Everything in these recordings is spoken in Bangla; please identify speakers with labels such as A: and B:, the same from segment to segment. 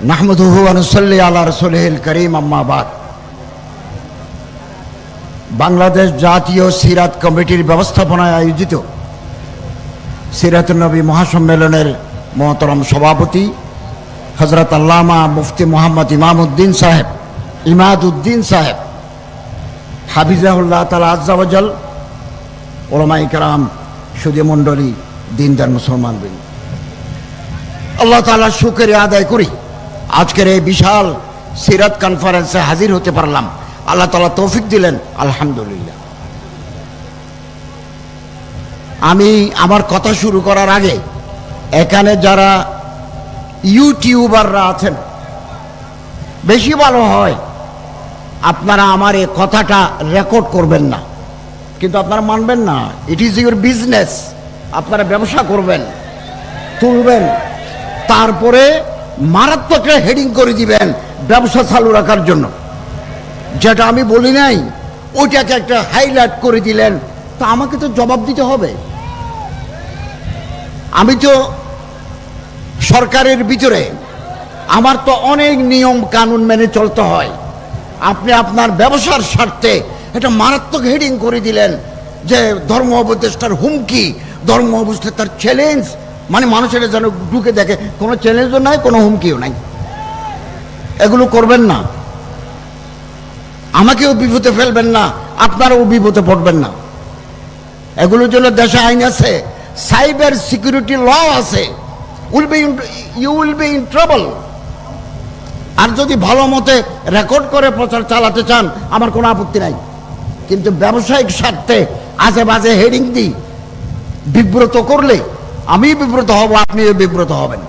A: নাহমদুহু আনুসল্লি আল্লাহ রসুলহিল করিম আম্মাবাদ বাংলাদেশ জাতীয় সিরাত কমিটির ব্যবস্থাপনায় আয়োজিত সিরাতুন্নবী মহাসম্মেলনের মহতরম সভাপতি হজরত আল্লামা মুফতি মোহাম্মদ ইমাম উদ্দিন সাহেব ইমাদ উদ্দিন সাহেব, হাফিজাহুল্লাহ তালা আজ্জাওয়াজাল ওলামাই কারাম সুদী মণ্ডলী, দিনদার মুসলমান বিন আল্লাহ তালা শুক্রিয়া আদায় করি। আজকের এই বিশাল সিরাত কনফারেন্সে হাজির হতে পারলাম। আল্লাহ তালা তৌফিক দিলেন, আলহামদুলিল্লাহ। আমি আমার কথা শুরু করার আগে, এখানে যারা ইউটিউবাররা আছেন, বেশি ভালো হয়, আপনারা আমার এই কথাটা রেকর্ড করবেন না। কিন্তু আপনারা মানবেন না ইট ইজ ইউর বিজনেস আপনারা ব্যবসা করবেন, তুলবেন। তারপরে মারাত্মক হেডিং করে দিবেন ব্যবসা চালু রাখার জন্য। যেটা আমি বলি নাই, ওইটাকে একটা হাইলাইট করে দিলেন, তা আমাকে তো জবাব দিতে হবে। আমি তো সরকারের ভিতরে, আমার তো অনেক নিয়ম কানুন মেনে চলতে হয়। আপনি আপনার ব্যবসার স্বার্থে এটা মারাত্মক হেডিং করে দিলেন যে ধর্ম উপদেষ্টার হুমকি, ধর্ম উপদেষ্টার চ্যালেঞ্জ মানে মানুষের যেন ঢুকে দেখে, কোনো চ্যালেঞ্জও নাই, কোনো হুমকিও নাই। এগুলো করবেন না। আমাকেও বিপদে ফেলবেন না, আপনারাও বিপদে পড়বেন না। এগুলোর জন্য দেশে আইন আছে সাইবার সিকিউরিটি ল আছে। Will be you will be in trouble আর যদি ভালো মতে রেকর্ড করে প্রচার চালাতে চান, আমার কোনো আপত্তি নাই। কিন্তু ব্যবসায়িক স্বার্থে আজে বাজে হেডিং দিই বিব্রত করলে আমি বিব্রত হব, আপনিও বিব্রত হবেন।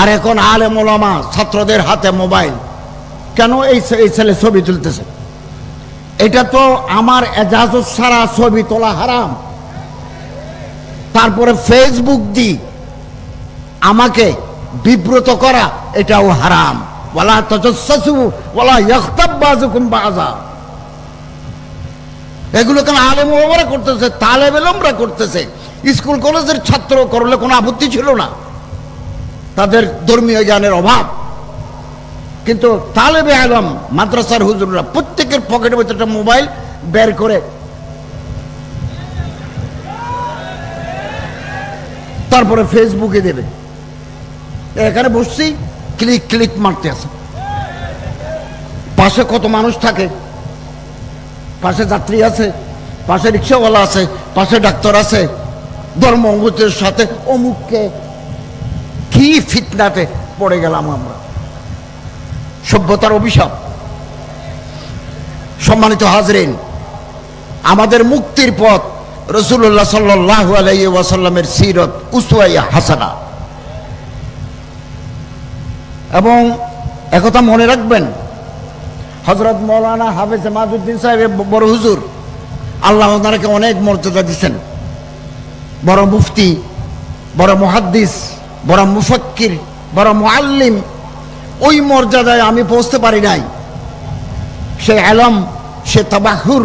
A: আর এখন আলে মোলামা ছাত্রদের হাতে মোবাইল। কেন এই এই ছেলে ছবি তুলতেছে? এটা তো আমার এজাজত ছাড়া ছবি তোলা হারাম। তারপরে ফেসবুক দি আমাকে বিব্রত করা, এটাও হারাম। তজস্সাসু ওয়ালা ইয়াখতাব্বাজুকুম বাযা। এগুলো কেন আলেম ওমরা করতেছে? তালেব এলমরা করতেছে। স্কুল কলেজের ছাত্র করলে কোনো আপত্তি ছিল না। তাদের ধর্মীয় জ্ঞানের অভাব। কিন্তু তালেবে আলম, মাদ্রাসার হুজুররা প্রত্যেকের পকেটের ভিতরে একটা মোবাইল বের করে তারপরে ফেসবুকে দেবে। এখানে বসছি ক্লিক ক্লিক মারতে আছে। পাশে কত মানুষ থাকে? পাশে যাত্রী আছে, পাশে রিক্সাওয়ালা আছে, পাশে ডাক্তার আছে। ধর্ম অঙ্গুতের সাথে অমুককে কি ফিতনাতে পড়ে গেলাম আমরা? সভ্যতার অভিশাপ। সম্মানিত হাজরিন, আমাদের মুক্তির পথ রসুল্লাহ সাল্লাহ আলাই ওয়াসাল্লামের সিরত উসুয়াইয়া হাসানা। এবং একথা মনে রাখবেন হজরত মৌলানা হাফেজ মাদুদ্দিন সাহেব বড় হুজুর, আল্লাহ ওনাকে অনেক মর্যাদা দিচ্ছেন বড় মুফতি, বড় মহাদ্দিস, বড় মুফক্কির, বড় মুআল্লিম, ওই মর্যাদায় আমি পৌঁছতে পারি নাই। সে আলম, সে তাবাহুর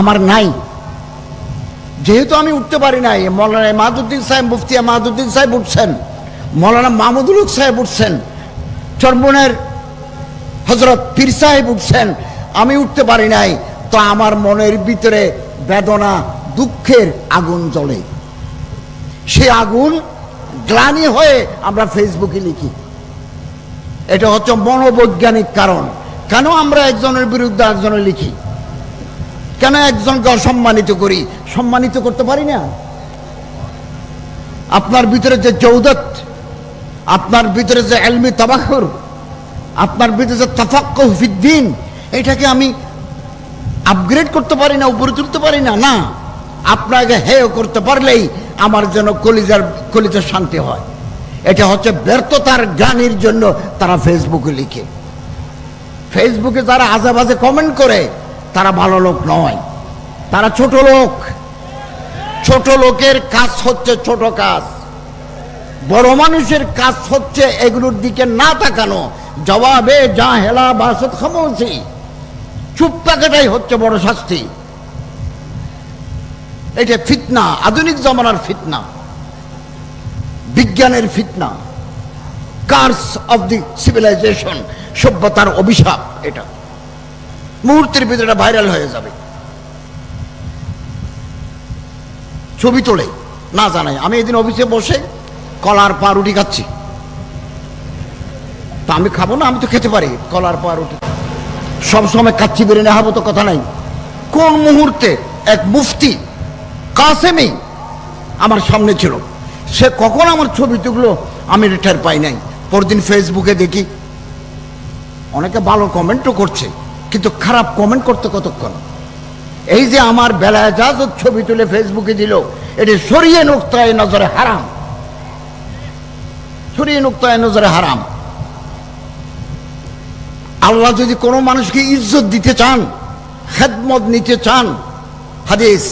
A: আমার নাই। যেহেতু আমি উঠতে পারি নাই, মৌলানা মাহাদুদ্দিন সাহেব, মুফতি মাহাদুদ্দিন সাহেব উঠছেন, মৌলানা মাহমুদুল হক সাহেব উঠছেন, চরমনের হজরত পীর সাহেব উঠছেন, আমি উঠতে পারি নাই। তো আমার মনের ভিতরে বেদনা দুঃখের আগুন জ্বলে। সে আগুন গ্লানি হয়ে আমরা ফেসবুকে লিখি। এটা হচ্ছে মনোবৈজ্ঞানিক কারণ। কেন আমরা একজনের বিরুদ্ধে একজনের লিখি? কেন একজনকে অসম্মানিত করি? সম্মানিত করতে পারি না। আপনার ভিতরে যে চৌদত আপনার ভিতরে যে এলমি তাবাখর, আপনার ভিতরে যে তাফাক্ক ফিদ্দিন এটাকে আমি আপগ্রেড করতে পারি না, উপরে তুলতে পারি না? না। আপনাকে হেয় করতে পারলেই আমার যেন কলিজার কলিজার শান্তি হয়। এটা হচ্ছে ব্যর্থতার গানের জন্য তারা ফেসবুকে লিখে। ফেসবুকে যারা আজে বাজে কমেন্ট করে, তারা ভালো লোক নয়। তারা ছোট লোক। ছোট লোকের কাজ হচ্ছে ছোট কাজ। বড় মানুষের কাজ হচ্ছে এগুলোর দিকে না তাকানো। জবাবে যা হেলা বাসত খামোছি চুপ থাকাটাই হচ্ছে বড় শাস্তি। এটা ফিতনা, আধুনিক জমানার ফিতনা, বিজ্ঞানের ফিতনা কার্স অফ দি সিভিলাইজেশন সভ্যতার অভিশাপ এটা। মুহূর্তের ভিতরে ভাইরাল হয়ে যাবে। ছবি তোলে, না জানাই আমি এদিন অফিসে বসে কলার পা রুটি খাচ্ছি। তা আমি খাব না, আমি তো খেতে পারি। কলার পা রুটি। সবসময় কাচ্চি বেরিয়ে নেওয়া তো কথা নাই। কোন মুহূর্তে এক মুফতি কাসেমি আমার সামনে ছিল। সে কখন আমার ছবি তুললো আমি রিটার পাই নাই। পরদিন ফেসবুকে দেখি, অনেকে ভালো কমেন্টও করছে, কিন্তু খারাপ কমেন্ট করতে কতক্ষণ? এই যে আমার বেলায় যা যা ছবি তুলে ফেসবুকে দিল, এটি সরিয়ে নোক্তায় নজরে হারাম। সরিয়ে নোক্তায় নজরে হারাম। আল্লাহ যদি কোনো মানুষকে ইজ্জত দিতে চান, খেদমত নিতে চান, হাদিস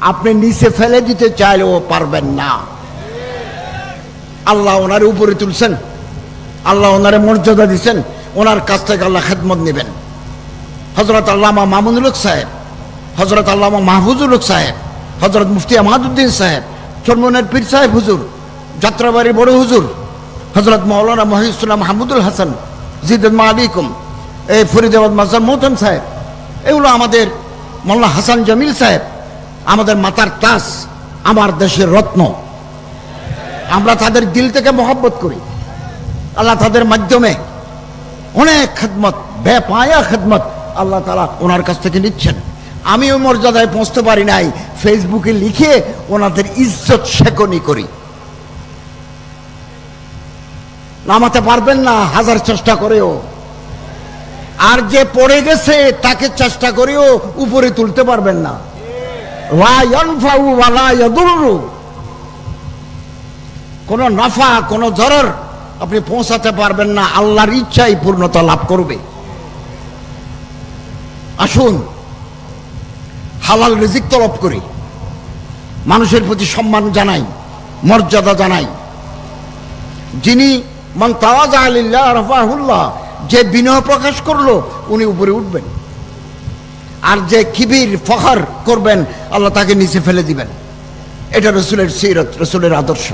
A: আপনি নিচে ফেলে দিতে চাইলেও পারবেন না। আল্লাহ ওনার উপরে তুলছেন। আল্লাহ ওনারে মর্যাদা দিচ্ছেন ওনার কাছ থেকে আল্লাহ খেদমত নেবেন। হজরত আল্লামা মামুনুল সাহেব হজরত আল্লামা মাহফুজুল সাহেব হজরত মুফতি আমাদুদ্দিন সাহেব, চরমনের পীর সাহেব হুজুর, যাত্রাবাড়ির বড় হুজুর হজরত মৌলানা মহিউসুল্লাহ মাহমুদুল হাসান জিদুল মালিকুম এই ফরিদাবাদ মাজার মোহতন সাহেব, এগুলো আমাদের মোল্লা হাসান জামিল সাহেব আমাদের মাতার তাস আমার দেশের রত্ন। আমরা তাদের দিল থেকে মহব্বত করি। আল্লাহ তাদের মাধ্যমে অনেক খেদমত, বেপায়া খেদমত আল্লাহ তালা ওনার কাছ থেকে নিচ্ছেন। আমি ওই মর্যাদায় পৌঁছতে পারি নাই, ফেসবুকে লিখে ওনাদের ইজ্জত শেকনি করি। নামাতে পারবেন না, হাজার চেষ্টা করেও। আর যে পড়ে গেছে, তাকে চেষ্টা করেও উপরে তুলতে পারবেন না। কোনো নাফা, কোনো জরর আপনি পৌঁছাতে পারবেন না, আল্লাহর ইচ্ছাই পূর্ণতা লাভ করবে। আসুন, হালাল রিজিক তলব করি। মানুষের প্রতি সম্মান জানাই, মর্যাদা জানাই। যিনি মান তাওয়াজা আলিল্লাহ, রফাহুল্লাহ, যে বিনয় প্রকাশ করল, উনি উপরে উঠবেন। আর যে কিবির ফখর করবেন, আল্লাহ তাকে নিচে ফেলে দিবেন। এটা রসুলের সিরত, রসুলের আদর্শ।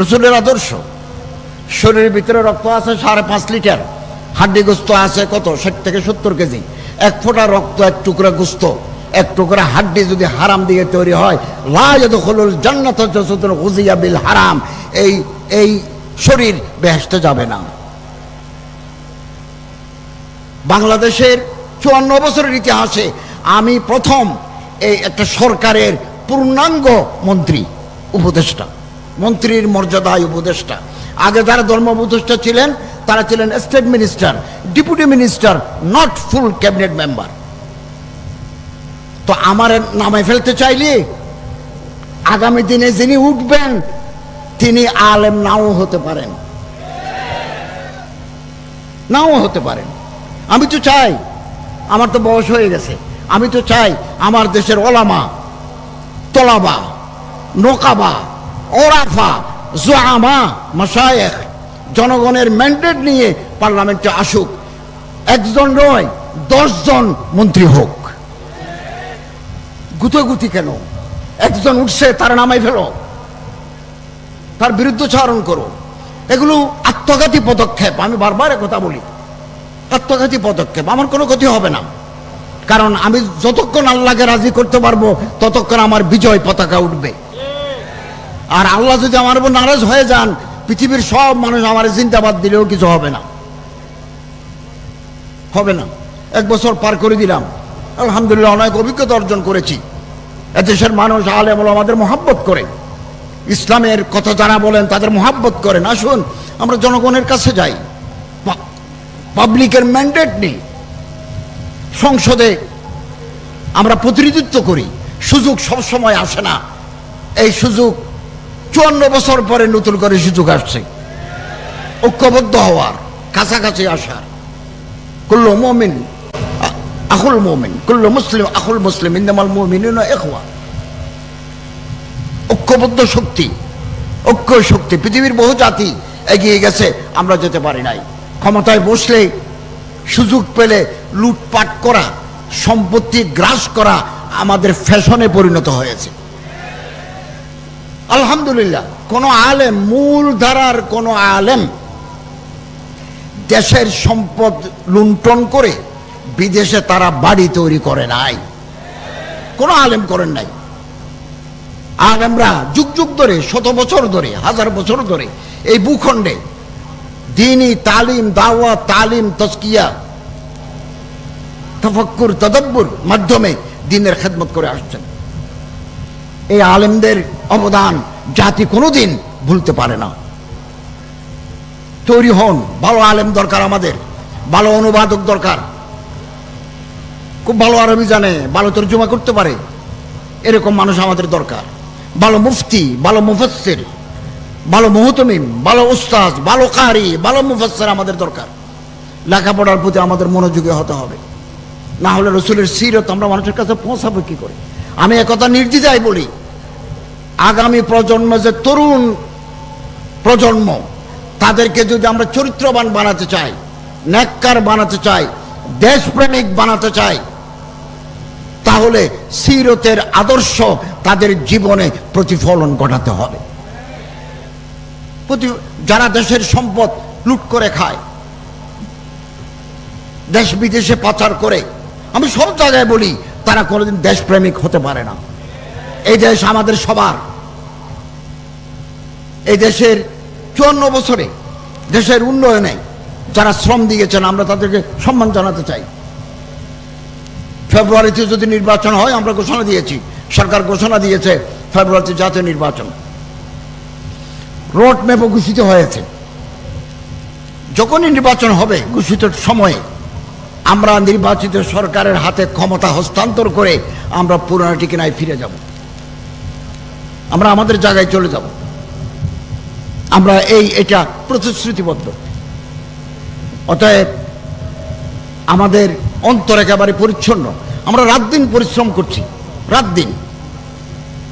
A: রসুলের আদর্শ, শরীরের ভিতরে রক্ত আছে সাড়ে পাঁচ লিটার, হাড্ডি গোস্ত আছে কত? ষাট থেকে সত্তর কেজি। এক ফোঁটা রক্ত, এক টুকরা গোস্ত, এক টুকরা হাড্ডি যদি হারাম দিয়ে তৈরি হয় বিল হারাম। এই এই শরীর বেহেস্তে যাবে না। বাংলাদেশের চুয়ান্ন বছরের ইতিহাসে আমি প্রথম এই একটা সরকারের পূর্ণাঙ্গ মন্ত্রী, উপদেষ্টা, মন্ত্রীর মর্যাদায় উপদেষ্টা। আগে যারা ধর্ম উপদেষ্টা ছিলেন, তারা ছিলেন state minister deputy minister not full cabinet member তো আমার নামে ফেলতে চাইলে আগামী দিনে যিনি উঠবেন, তিনি আলেম নাও হতে পারেন। নাও হতে পারেন। আমি তো চাই আমার তো বয়স হয়ে গেছে। আমি তো চাই আমার দেশের ওলামা, তলাবা, নোকাবা, ওরাফা, জোয়ামা, মশায়েখ, জনগণের ম্যান্ডেট নিয়ে পার্লামেন্টে আসুক। একজন নয়, দশজন মন্ত্রী হোক। গুতোগুতি কেন? একজন উঠছে, তার নামাই ফেলো। তার বিরুদ্ধচারণ করো। এগুলো আত্মঘাতী পদক্ষেপ, আমি বারবার কথা বলি। আত্মঘাতী পদক্ষেপ। আমার কোনো ক্ষতি হবে না। কারণ আমি যতক্ষণ আল্লাহকে রাজি করতে পারব, ততক্ষণ আমার বিজয় পতাকা উঠবে। আর আল্লাহ যদি আমার উপর নারাজ হয়ে যান, পৃথিবীর সব মানুষ আমার জিন্দাবাদ দিলেও কিছু হবে না। হবে না। এক বছর পার করে দিলাম। আলহামদুলিল্লাহ অনেক অভিজ্ঞতা অর্জন করেছি। এদেশের মানুষ, আলেম আমাদের মহাব্বত করে। ইসলামের কথা যারা বলেন, তাদের মহাব্বত করেন। আসুন, আমরা জনগণের কাছে যাই। পাবলিকের ম্যান্ডেট নেই। সংসদে আমরা প্রতিনিধিত্ব করি। সুযোগ সবসময় আসে না। এই সুযোগ চুয়ান্ন বছর পরে নতুন করে সুযোগ আসছে। ঐক্যবদ্ধ হওয়ার, কাছাকাছি আসার। কুল্লু মমিন আ- আখুল মমিন, কুল্লু মুসলিম আখুল মুসলিম ইন্দামাল মমিন এখওয়া ঐক্যবদ্ধ শক্তি ঐক্য শক্তি পৃথিবীর বহু জাতি এগিয়ে গেছে, আমরা যেতে পারি নাই। ক্ষমতায় বসলে সুযোগ পেলে লুটপাট করা, সম্পত্তি গ্রাস করা আমাদের ফ্যাশনে পরিণত হয়েছে। আলহামদুলিল্লাহ, কোন আলেম, মূল ধারার কোন আলেম দেশের সম্পদ লুণ্ঠন করে বিদেশে তারা বাড়ি তৈরি করে নাই। কোনো আলেম করেন নাই। আলেমরা যুগ যুগ ধরে, শত বছর ধরে, হাজার বছর ধরে এই ভূখণ্ডে দিনই তালিম দাওয়া তালিম তস্কিয়া তফক্কুর তদব্বুর মাধ্যমে দিনের খেদমত করে আসছেন এই আলেমদের অবদান জাতি কোনোদিন ভুলতে পারে না তৈরি হন ভালো আলেম দরকার আমাদের ভালো অনুবাদক দরকার খুব ভালো আরবি জানে ভালো তর্জমা করতে পারে এরকম মানুষ আমাদের দরকার ভালো মুফতি ভালো মুফাসসির ভালো মহতমিম, ভালো উস্তাজ ভালো কারি, ভালো মুফাসসির আমাদের দরকার। লেখাপড়ার প্রতি আমাদের মনোযোগী হতে হবে। না হলে রসুলের সিরত আমরা মানুষের কাছে পৌঁছাবো কি করে? আমি একথা নির্দ্বিধায় বলি, আগামী প্রজন্ম যে তরুণ প্রজন্ম, তাদেরকে যদি আমরা চরিত্রবান বানাতে চাই ন্যাক্কার বানাতে চাই, দেশপ্রেমিক বানাতে চাই, তাহলে সিরতের আদর্শ তাদের জীবনে প্রতিফলন ঘটাতে হবে। প্রতি যারা দেশের সম্পদ লুট করে খায়, দেশ বিদেশে পাচার করে, আমি সব জায়গায় বলি, তারা কোনোদিন দেশপ্রেমিক হতে পারে না। এই দেশ আমাদের সবার। এই দেশের চুয়ান্ন বছরে দেশের উন্নয়নে যারা শ্রম দিয়েছেন, আমরা তাদেরকে সম্মান জানাতে চাই। ফেব্রুয়ারিতে যদি নির্বাচন হয়, আমরা ঘোষণা দিয়েছি। সরকার ঘোষণা দিয়েছে ফেব্রুয়ারিতে জাতীয় নির্বাচন। রোড ম্যাপও ঘোষিত হয়েছে। যখনই নির্বাচন হবে, ঘোষিত সময়ে আমরা নির্বাচিত সরকারের হাতে ক্ষমতা হস্তান্তর করে আমরা পুরনো ঠিকানায় ফিরে যাব। আমরা আমাদের জায়গায় চলে যাব। আমরা এই, এটা প্রতিশ্রুতিবদ্ধ। অতএব আমাদের অন্তর একেবারে পরিচ্ছন্ন। আমরা রাত দিন পরিশ্রম করছি, রাত দিন।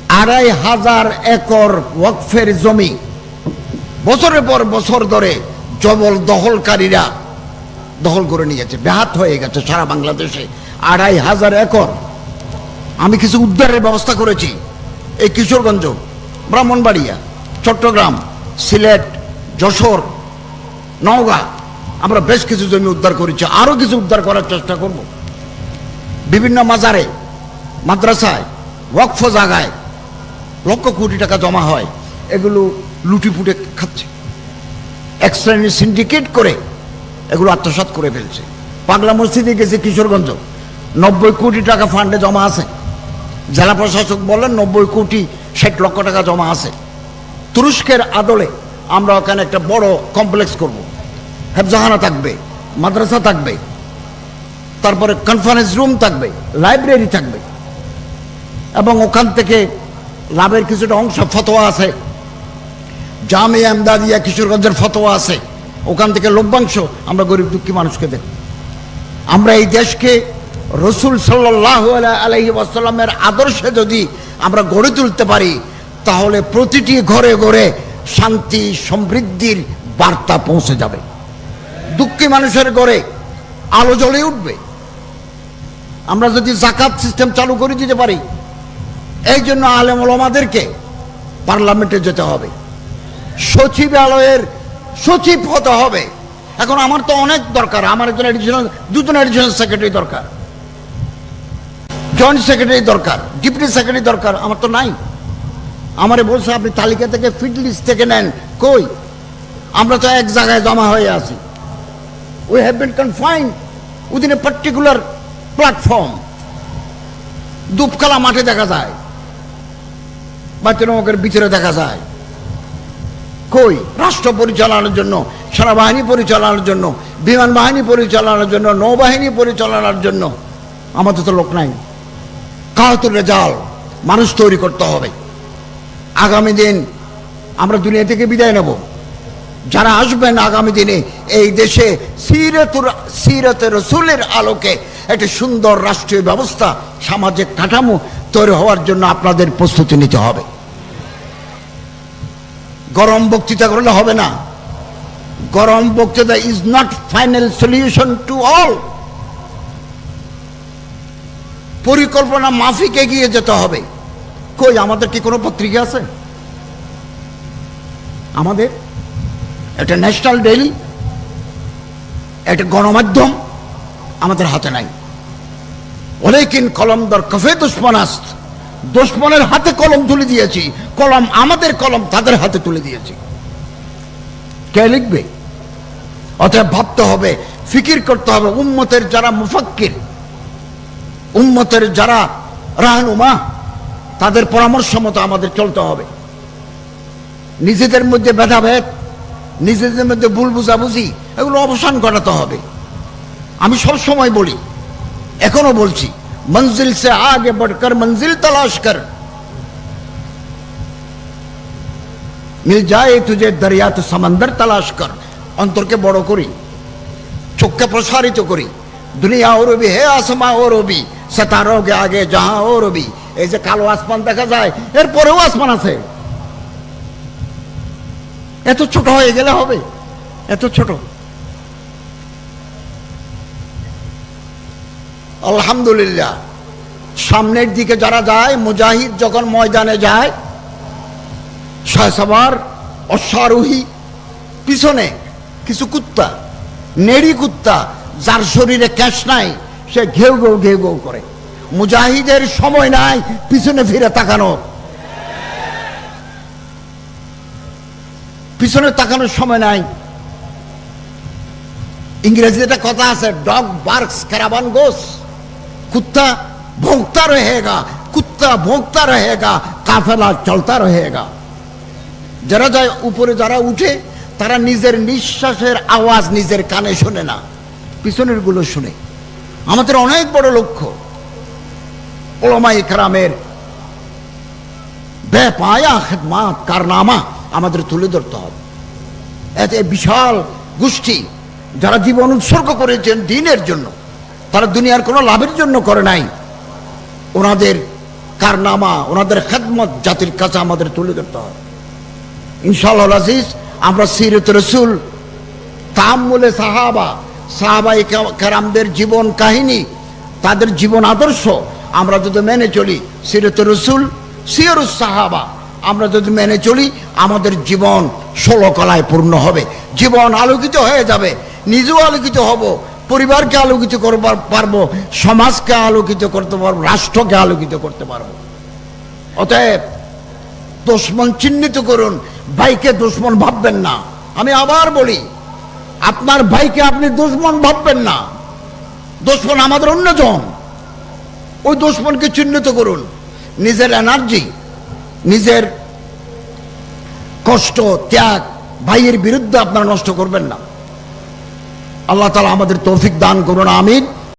A: আড়াই হাজার একর ওয়াকফের জমি বছরের পর বছর ধরে জবল দখলকারীরা দখল করে নিয়ে গেছে। ব্যাহাত হয়ে গেছে সারা বাংলাদেশে। আড়াই হাজার একর। আমি কিছু উদ্ধারের ব্যবস্থা করেছি। এই কিশোরগঞ্জ, ব্রাহ্মণবাড়িয়া, চট্টগ্রাম, সিলেট, যশোর, নওগাঁ, আমরা বেশ কিছু জমি উদ্ধার করেছি। আরও কিছু উদ্ধার করার চেষ্টা করব। বিভিন্ন মাজারে, মাদ্রাসায়, ওয়াকফ জায়গায় লক্ষ কোটি টাকা জমা হয়। এগুলো লুটিপুটে খাচ্ছে। এক শ্রেণির সিন্ডিকেট করে এগুলো আত্মসাৎ করে ফেলছে। পাগলা মসজিদে গেছে কিশোরগঞ্জ। নব্বই কোটি টাকা ফান্ডে জমা আছে। জেলা প্রশাসক বলেন নব্বই কোটি ষাট লক্ষ টাকা জমা আছে। তুরস্কের আদলে আমরা ওখানে একটা বড় কমপ্লেক্স করব। হেফজাহানা থাকবে, মাদ্রাসা থাকবে, তারপরে কনফারেন্স রুম থাকবে লাইব্রেরি থাকবে। এবং ওখান থেকে লাভের কিছুটা অংশ ফতোয়া আছে। জামে আমদাদিয়া কিশোরগঞ্জের ফতোয়া আছে। ওখান থেকে লভ্যাংশ আমরা গরিব দুঃখী মানুষকে দেব। আমরা এই দেশকে রসুল সাল্লাহ আলহি ওয়াসাল্লামের আদর্শে যদি আমরা গড়ে তুলতে পারি, তাহলে প্রতিটি ঘরে ঘরে শান্তি, সমৃদ্ধির বার্তা পৌঁছে যাবে। দুঃখী মানুষের ঘরে আলো জ্বলে উঠবে। আমরা যদি জাকাত সিস্টেম চালু করে দিতে পারি, এই জন্য আলেম ওলামাদেরকে পার্লামেন্টে যেতে হবে। সচিবালয়ের সচিব হতে হবে। এখন আমার তো অনেক দরকার, আমার একজন এডিশনাল দুজন এডিশনাল সেক্রেটারি দরকার। জয়েন্ট সেক্রেটারি দরকার ডিপুটি সেক্রেটারি দরকার, আমার তো নাই। আমারে বলছে, আপনি তালিকা থেকে ফিট লিস্ট থেকে নেন, কই? আমরা তো এক জায়গায় জমা হয়ে আছি। We have been confined within a particular platform দুপকালা মাঠে দেখা যায় বাচ্চার ভিতরে দেখা যায়। কই? রাষ্ট্র পরিচালনার জন্য, সেনাবাহিনী পরিচালনার জন্য, বিমান বাহিনী পরিচালনার জন্য, নৌবাহিনী পরিচালনার জন্য। আমাদের তো লোক নাই। কাহাতুর রেজাল মানুষ তৈরি করতে হবে। আগামী দিন আমরা দুনিয়া থেকে বিদায় নেব। যারা আসবেন আগামী দিনে, এই দেশে সিরতুর, সিরত রসুলের আলোকে একটি সুন্দর রাষ্ট্রীয় ব্যবস্থা, সামাজিক কাঠামো তৈরি হওয়ার জন্য আপনাদের প্রস্তুতি নিতে হবে। গরম বক্তৃতা করলে হবে না। গরম বক্তৃতা is not final solution to all পরিকল্পনা মাফিক এগিয়ে যেতে হবে। কই, আমাদের কি কোনো পত্রিকা আছে? আমাদের? একটা ন্যাশনাল ডেইলি একটা গণমাধ্যম? আমাদের হাতে নাই। অনেকিন কলম দর কফে দুশ্মনাস্ত দুশ্মনের হাতে কলম তুলে দিয়েছি। কলম আমাদের কলম, তাদের হাতে তুলে দিয়েছি। কে লিখবে? অতএব ভাবতে হবে, ফিকির করতে হবে। উম্মতের যারা মুফাক্কির, উম্মতের যারা রাহনুমা, তাদের পরামর্শ মতো আমাদের চলতে হবে। নিজেদের মধ্যে ভেদাভেদ, নিজেদের মধ্যে ভুল বুঝাবুঝি, এগুলো অবসান ঘটাতে হবে। আমি সব সময় বলি, এখনও বলছি মঞ্জিল সে আগে बढ़कर मंजिल तलाश कर মিল যায় তুঝে দরিয়া তো সমন্দর তালাশ কর অন্তরকে বড় করি চোখকে প্রসারিত করি দুনিয়া ও রবি হে আসমা ও রবি সতারোগে আগে যাহা ও রবি এই যে কালো আসমান দেখা যায় এরপরেও আসমান আছে এত ছোট হয়ে গেলে হবে এত ছোট আলহামদুলিল্লাহ। সামনের দিকে যারা যায়, মুজাহিদ যখন ময়দানে যায় সবার অশ্বারোহী, পিছনে কিছু কুত্তা, নেড়ি কুত্তা, যার শরীরে ক্যাশ নাই, সে ঘেউ ঘেউ ঘেউ ঘেউ করে। মুজাহিদের সময় নাই পিছনে ফিরে তাকানো পিছনে তাকানোর সময় নাই। ইংরেজিতে একটা কথা আছে ডগ বার্কস ক্যারাবান গোস कुत्ता भोंकता रहेगा कुत्ता भोंकता रहेगा কাফেলা চলতা रहेगा যারা যায় উপরে যারা উঠে তারা নিজের নিঃশ্বাসের আওয়াজ নিজের কানে শোনে না পিছনের গুলো শুনে আমাদের অনেক বড় লক্ষ্য ওলামাই কারামের বেপায়া খেদমাত কারনামা আমাদের তুলে ধরতে হবে এতে বিশাল গোষ্ঠী যারা জীবন উৎসর্গ করেছেন দিনের জন্য তারা দুনিয়ার কোনো লাভের জন্য করে নাই। ওনাদের কারনামা, ওনাদের খেদমত জাতির কাছে আমাদের তুলে ধরতে হবে। ইনশাআল্লাহ আজিজ আমরা সিরত রসুল তাম্মুলে সাহাবা সাহাবাই কেরামদের জীবন কাহিনী, তাদের জীবন আদর্শ, আমরা যদি মেনে চলি সিরত রসুল সিয়রুস সাহাবা, আমরা যদি মেনে চলি আমাদের জীবন ষোলো কলায় পূর্ণ হবে। জীবন আলোকিত হয়ে যাবে, নিজেও আলোকিত হব পরিবারকে আলোকিত করবার পারব, সমাজকে আলোকিত করতে পারব, রাষ্ট্রকে আলোকিত করতে পারব। অতএব দুশ্মন চিহ্নিত করুন, ভাইকে দুশ্মন ভাববেন না। আমি আবার বলি, আপনার ভাইকে আপনি দুশ্মন ভাববেন না। দুশ্মন আমাদের অন্যজন। ওই দুশ্মনকে চিহ্নিত করুন। নিজের এনার্জি, নিজের কষ্ট, ত্যাগ, ভাইয়ের বিরুদ্ধে আপনারা নষ্ট করবেন না। আল্লাহ তালা আমাদের তৌফিক দান করুন আমিন।